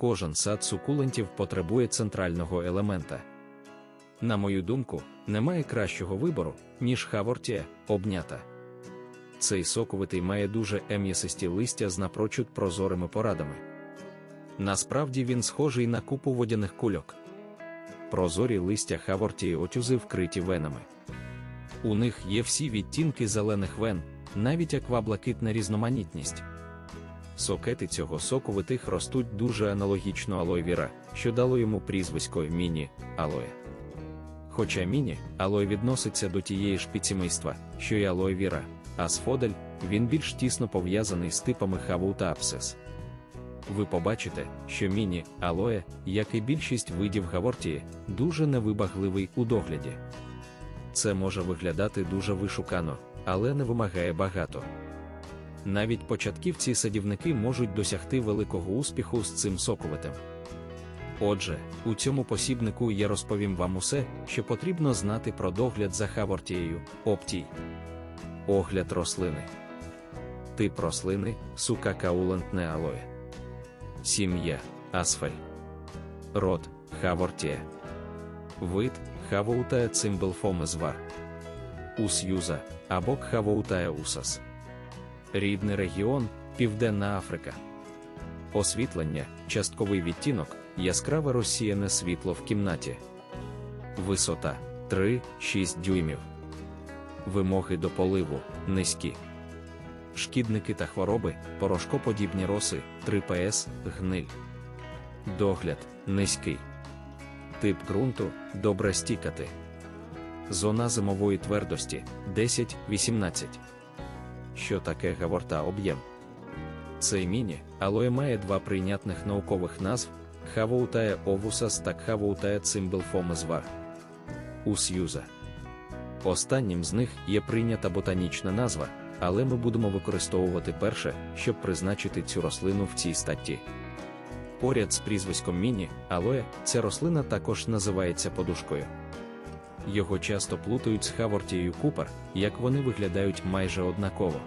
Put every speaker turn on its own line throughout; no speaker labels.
кожен сад сукулентів потребує центрального елемента. На мою думку, немає кращого вибору, ніж хавортія, обнята. Цей соковитий має дуже ем'ясисті листя з напрочуд прозорими порадами. Насправді він схожий на купу водяних кульок. Прозорі листя хавортії отюзи вкриті венами. У них є всі відтінки зелених вен, навіть акваблакитна різноманітність. Сокети цього соковитих ростуть дуже аналогічно алойвіра, що дало йому прізвисько міні алоє. Хоча міні алой відноситься до тієї ж підсімейства, що й алойвіра, а сфодель він більш тісно пов'язаний з типами хаву та апсис. Ви побачите, що міні алоє, як і більшість видів гавортії, дуже невибагливий у догляді. Це може виглядати дуже вишукано, але не вимагає багато. Навіть початківці садівники можуть досягти великого успіху з цим соковитим. Отже, у цьому посібнику я розповім вам усе, що потрібно знати про догляд за хавортією, оптій. Огляд рослини. Тип рослини сука каулентне алоє. Сім'я асфель. Род хавортія. Вид хавоутая цимбелфомезвар. Ус'юза або хавоутая усас. Рідний регіон Південна Африка. Освітлення, частковий відтінок, яскраве розсіяне світло в кімнаті. Висота 3-6 дюймів. Вимоги до поливу низькі. Шкідники та хвороби, порошкоподібні роси, 3 ПС, гниль. Догляд низький. Тип ґрунту добре стікати. Зона зимової твердості 10-18. Що таке гаворта об'єм? Цей міні, алоє має два прийнятних наукових назв Хавоутая овусас та Хавоутая цимбелфомезвар. Ус'юза. Останнім з них є прийнята ботанічна назва, але ми будемо використовувати перше, щоб призначити цю рослину в цій статті. Поряд з прізвиськом міні, алоє, ця рослина також називається подушкою. Його часто плутають з хавортією купер, як вони виглядають майже однаково.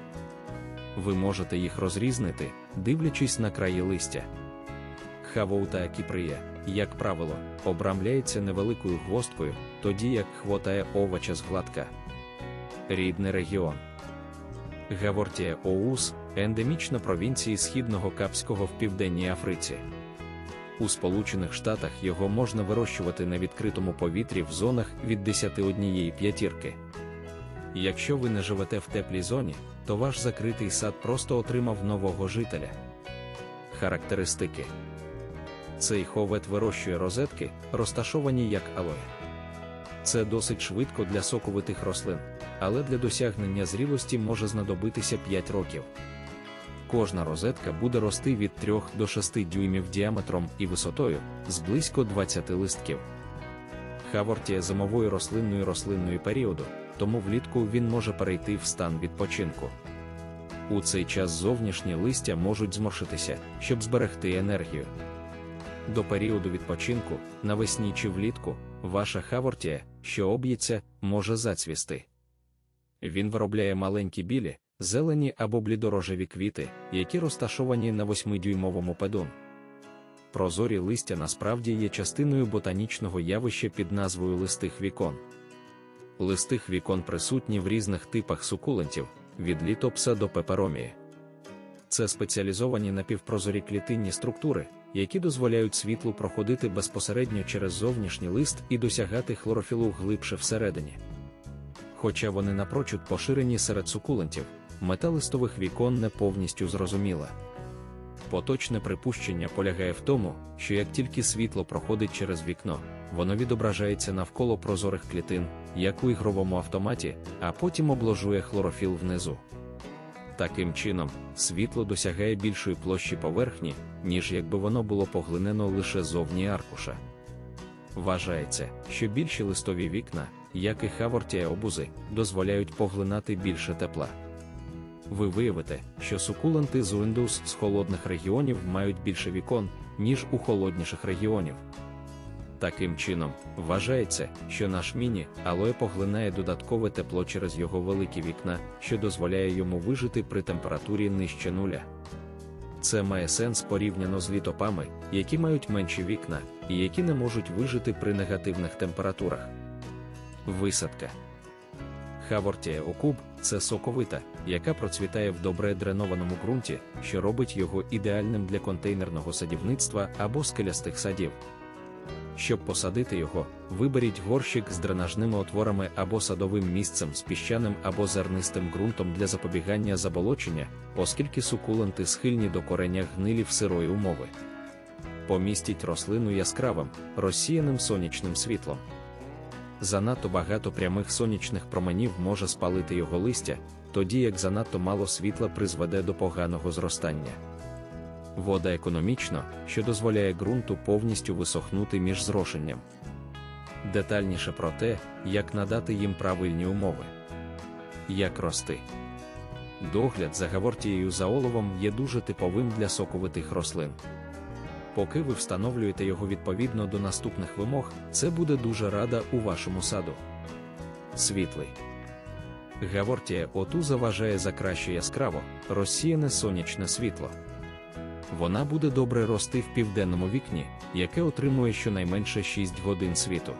Ви можете їх розрізнити, дивлячись на краї листя. Хавоута кіприя, як правило, обрамляється невеликою гвосткою, тоді як хвотає овоча згладка. Рідний регіон. Гавортія Оус ендемічна провінції Східного Капського в Південній Африці. У Сполучених Штатах його можна вирощувати на відкритому повітрі в зонах від 10 п'ятірки. Якщо ви не живете в теплій зоні, то ваш закритий сад просто отримав нового жителя. Характеристики цей ховет вирощує розетки, розташовані як алоє. Це досить швидко для соковитих рослин, але для досягнення зрілості може знадобитися 5 років. Кожна розетка буде рости від 3 до 6 дюймів діаметром і висотою з близько 20 листків. Хавортія зимової рослинної рослинної періоду, тому влітку він може перейти в стан відпочинку. У цей час зовнішні листя можуть зморшитися, щоб зберегти енергію. До періоду відпочинку, навесні чи влітку, ваша хавортія, що об'ється, може зацвісти. Він виробляє маленькі білі, зелені або блідорожеві квіти, які розташовані на 8-дюймовому педон. Прозорі листя насправді є частиною ботанічного явища під назвою листих вікон. Листих вікон присутні в різних типах сукулентів, від літопса до пеперомії. Це спеціалізовані напівпрозорі клітинні структури, які дозволяють світлу проходити безпосередньо через зовнішній лист і досягати хлорофілу глибше всередині. Хоча вони напрочуд поширені серед сукулентів, мета листових вікон не повністю зрозуміла. Поточне припущення полягає в тому, що як тільки світло проходить через вікно, воно відображається навколо прозорих клітин, як у ігровому автоматі, а потім обложує хлорофіл внизу. Таким чином, світло досягає більшої площі поверхні, ніж якби воно було поглинено лише зовні аркуша. Вважається, що більші листові вікна, як і хавортія обузи, дозволяють поглинати більше тепла. Ви виявите, що сукуленти з Windows з холодних регіонів мають більше вікон, ніж у холодніших регіонів. Таким чином, вважається, що наш міні алоє поглинає додаткове тепло через його великі вікна, що дозволяє йому вижити при температурі нижче нуля. Це має сенс порівняно з літопами, які мають менші вікна і які не можуть вижити при негативних температурах. Висадка Хавортія окуб це соковита, яка процвітає в добре дренованому ґрунті, що робить його ідеальним для контейнерного садівництва або скелястих садів. Щоб посадити його, виберіть горщик з дренажними отворами або садовим місцем з піщаним або зернистим ґрунтом для запобігання заболочення, оскільки сукуленти схильні до корення в сирої умови. Помістіть рослину яскравим, розсіяним сонячним світлом. Занадто багато прямих сонячних променів може спалити його листя, тоді як занадто мало світла призведе до поганого зростання. Вода економічно, що дозволяє ґрунту повністю висохнути між зрошенням. Детальніше про те, як надати їм правильні умови. Як рости. Догляд за гавортією за оловом є дуже типовим для соковитих рослин. Поки ви встановлюєте його відповідно до наступних вимог, це буде дуже рада у вашому саду. Світлий. Гавортія оту заважає за краще яскраво, розсіяне сонячне світло. Вона буде добре рости в південному вікні, яке отримує щонайменше 6 годин світу.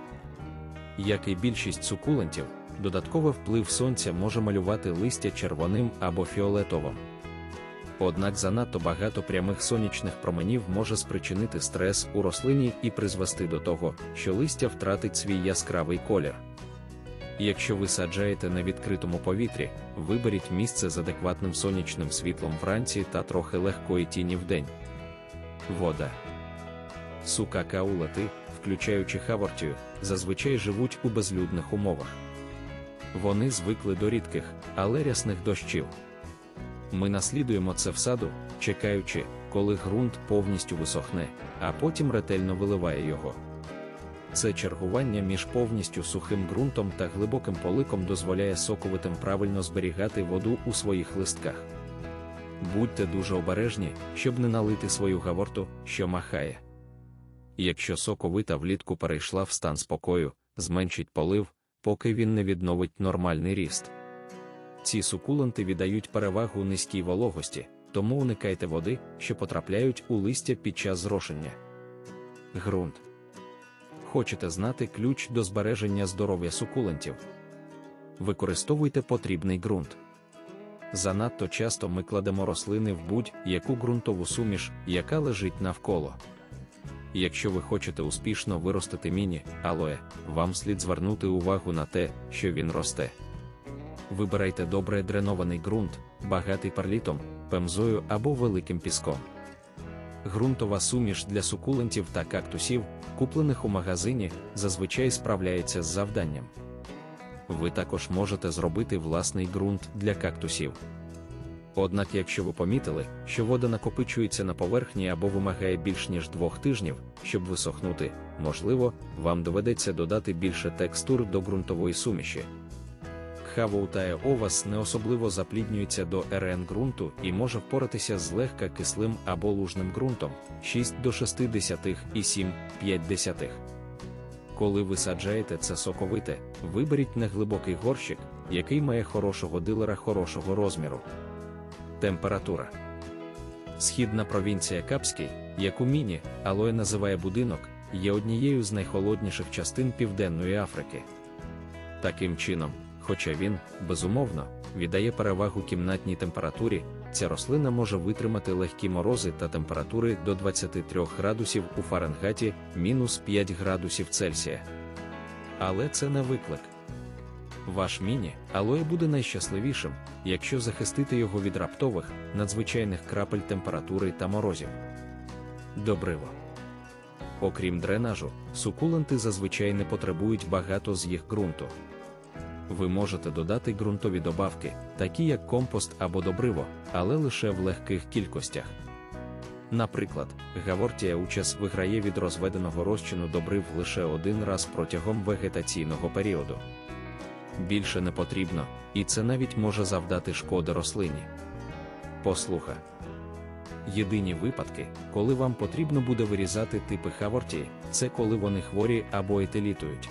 Як і більшість сукулентів, додатковий вплив сонця може малювати листя червоним або фіолетовим. Однак занадто багато прямих сонячних променів може спричинити стрес у рослині і призвести до того, що листя втратить свій яскравий колір. Якщо ви саджаєте на відкритому повітрі, виберіть місце з адекватним сонячним світлом вранці та трохи легкої тіні вдень. Вода. Сука каулати, включаючи хавортію, зазвичай живуть у безлюдних умовах. Вони звикли до рідких, але рясних дощів. Ми наслідуємо це в саду, чекаючи, коли ґрунт повністю висохне, а потім ретельно виливає його. Це чергування між повністю сухим ґрунтом та глибоким поликом дозволяє соковитим правильно зберігати воду у своїх листках. Будьте дуже обережні, щоб не налити свою гаворту, що махає. Якщо соковита влітку перейшла в стан спокою, зменшить полив, поки він не відновить нормальний ріст. Ці сукуленти віддають перевагу низькій вологості, тому уникайте води, що потрапляють у листя під час зрошення. Грунт. Хочете знати ключ до збереження здоров'я сукулентів? Використовуйте потрібний ґрунт. Занадто часто ми кладемо рослини в будь-яку ґрунтову суміш, яка лежить навколо. Якщо ви хочете успішно виростити міні, алоє, вам слід звернути увагу на те, що він росте. Вибирайте добре дренований ґрунт, багатий парлітом, пемзою або великим піском. Грунтова суміш для сукулентів та кактусів, куплених у магазині, зазвичай справляється з завданням. Ви також можете зробити власний ґрунт для кактусів. Однак, якщо ви помітили, що вода накопичується на поверхні або вимагає більш ніж двох тижнів, щоб висохнути, можливо, вам доведеться додати більше текстур до ґрунтової суміші. Хавоутая овас не особливо запліднюється до РН ґрунту і може впоратися з легка кислим або лужним ґрунтом 6 до 60 і 7 5 Коли ви саджаєте це соковите, виберіть неглибокий горщик, який має хорошого дилера хорошого розміру. Температура. Східна провінція Капський, яку міні, алоє називає будинок, є однією з найхолодніших частин Південної Африки. Таким чином, Хоча він, безумовно, віддає перевагу кімнатній температурі, ця рослина може витримати легкі морози та температури до 23 градусів у Фаренгейті, мінус 5 градусів Цельсія. Але це не виклик. Ваш міні, алоє буде найщасливішим, якщо захистити його від раптових, надзвичайних крапель температури та морозів. Добриво. Окрім дренажу, сукуленти зазвичай не потребують багато з їх ґрунту ви можете додати ґрунтові добавки, такі як компост або добриво, але лише в легких кількостях. Наприклад, Гавортія учас виграє від розведеного розчину добрив лише один раз протягом вегетаційного періоду. Більше не потрібно, і це навіть може завдати шкоди рослині. Послуха. Єдині випадки, коли вам потрібно буде вирізати типи хавортії, це коли вони хворі або етелітують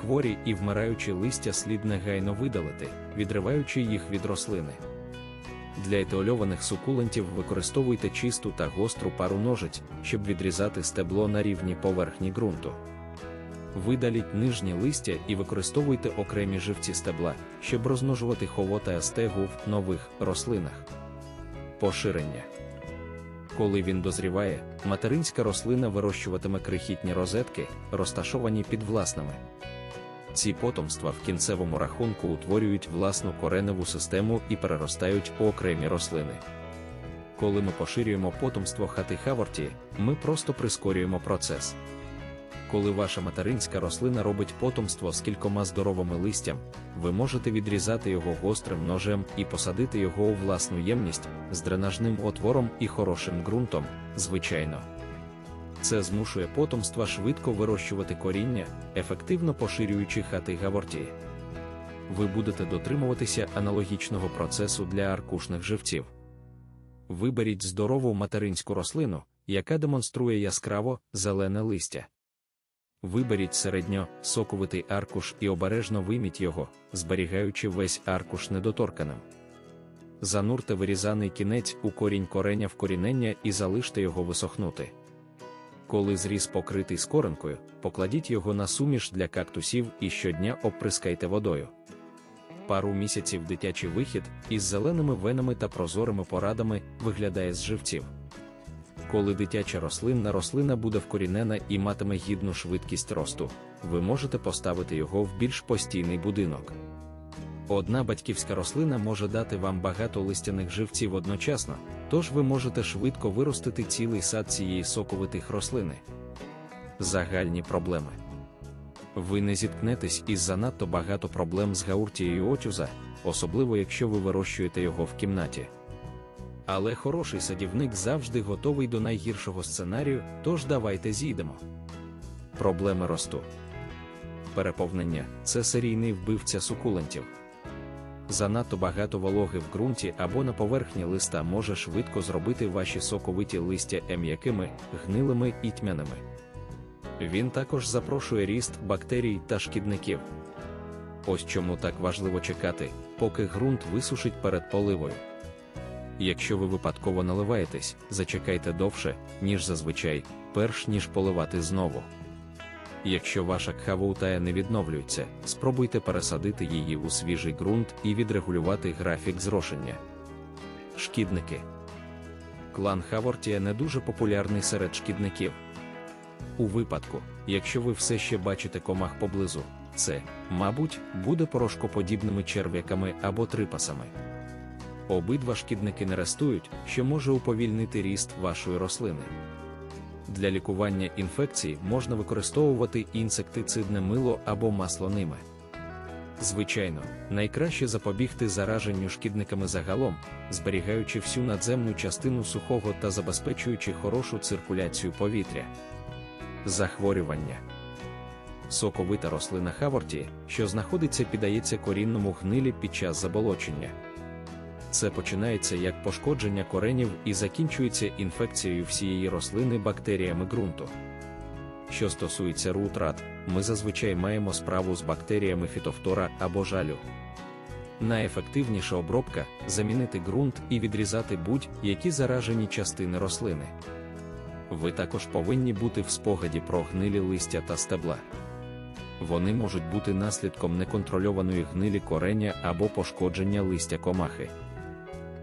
хворі і вмираючі листя слід негайно видалити, відриваючи їх від рослини. Для етеольованих сукулентів використовуйте чисту та гостру пару ножиць, щоб відрізати стебло на рівні поверхні ґрунту. Видаліть нижні листя і використовуйте окремі живці стебла, щоб розмножувати ховота астегу в нових рослинах. Поширення. Коли він дозріває, материнська рослина вирощуватиме крихітні розетки, розташовані під власними. Ці потомства в кінцевому рахунку утворюють власну кореневу систему і переростають у окремі рослини. Коли ми поширюємо потомство хати Хаворті, ми просто прискорюємо процес. Коли ваша материнська рослина робить потомство з кількома здоровими листям, ви можете відрізати його гострим ножем і посадити його у власну ємність з дренажним отвором і хорошим ґрунтом, звичайно. Це змушує потомства швидко вирощувати коріння, ефективно поширюючи хати Гаворті. Ви будете дотримуватися аналогічного процесу для аркушних живців. Виберіть здорову материнську рослину, яка демонструє яскраво зелене листя. Виберіть середньо соковитий аркуш і обережно вийміть його, зберігаючи весь аркуш недоторканим. Занурте вирізаний кінець у корінь кореня вкорінення і залиште його висохнути. Коли зріз покритий скоринкою, покладіть його на суміш для кактусів і щодня обприскайте водою. Пару місяців дитячий вихід із зеленими венами та прозорими порадами виглядає з живців. Коли дитяча рослинна рослина буде вкорінена і матиме гідну швидкість росту, ви можете поставити його в більш постійний будинок. Одна батьківська рослина може дати вам багато листяних живців одночасно, тож ви можете швидко виростити цілий сад цієї соковитих рослини. Загальні проблеми. Ви не зіткнетесь із занадто багато проблем з гауртією отюза, особливо якщо ви вирощуєте його в кімнаті. Але хороший садівник завжди готовий до найгіршого сценарію, тож давайте зійдемо. Проблеми росту. Переповнення це серійний вбивця сукулентів. Занадто багато вологи в ґрунті або на поверхні листа може швидко зробити ваші соковиті листя м'якими, гнилими і тьмяними. Він також запрошує ріст бактерій та шкідників. Ось чому так важливо чекати, поки ґрунт висушить перед поливою. Якщо ви випадково наливаєтесь, зачекайте довше, ніж зазвичай, перш ніж поливати знову. Якщо ваша кхавоутая не відновлюється, спробуйте пересадити її у свіжий ґрунт і відрегулювати графік зрошення. Шкідники клан Хавортія не дуже популярний серед шкідників. У випадку, якщо ви все ще бачите комах поблизу, це, мабуть, буде порошкоподібними черв'яками або трипасами. Обидва шкідники не рестують, що може уповільнити ріст вашої рослини. Для лікування інфекцій можна використовувати інсектицидне мило або масло ними. Звичайно, найкраще запобігти зараженню шкідниками загалом, зберігаючи всю надземну частину сухого та забезпечуючи хорошу циркуляцію повітря. Захворювання. Соковита рослина Хаворті, що знаходиться піддається корінному гнилі під час заболочення. Це починається як пошкодження коренів і закінчується інфекцією всієї рослини бактеріями ґрунту. Що стосується рутрат, ми зазвичай маємо справу з бактеріями фітофтора або жалю. Найефективніша обробка замінити ґрунт і відрізати будь-які заражені частини рослини. Ви також повинні бути в спогаді про гнилі листя та стебла. Вони можуть бути наслідком неконтрольованої гнилі кореня або пошкодження листя комахи.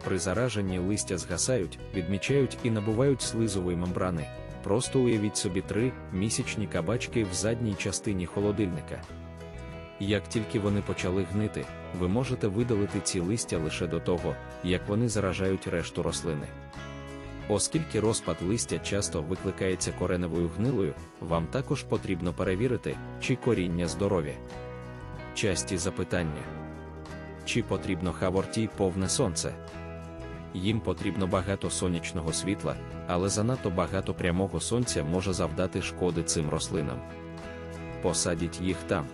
При зараженні листя згасають, відмічають і набувають слизової мембрани. Просто уявіть собі три місячні кабачки в задній частині холодильника. Як тільки вони почали гнити, ви можете видалити ці листя лише до того, як вони заражають решту рослини. Оскільки розпад листя часто викликається кореневою гнилою, вам також потрібно перевірити, чи коріння здорові. Часті запитання: чи потрібно хаворті повне сонце? Їм потрібно багато сонячного світла, але занадто багато прямого сонця може завдати шкоди цим рослинам. Посадіть їх там.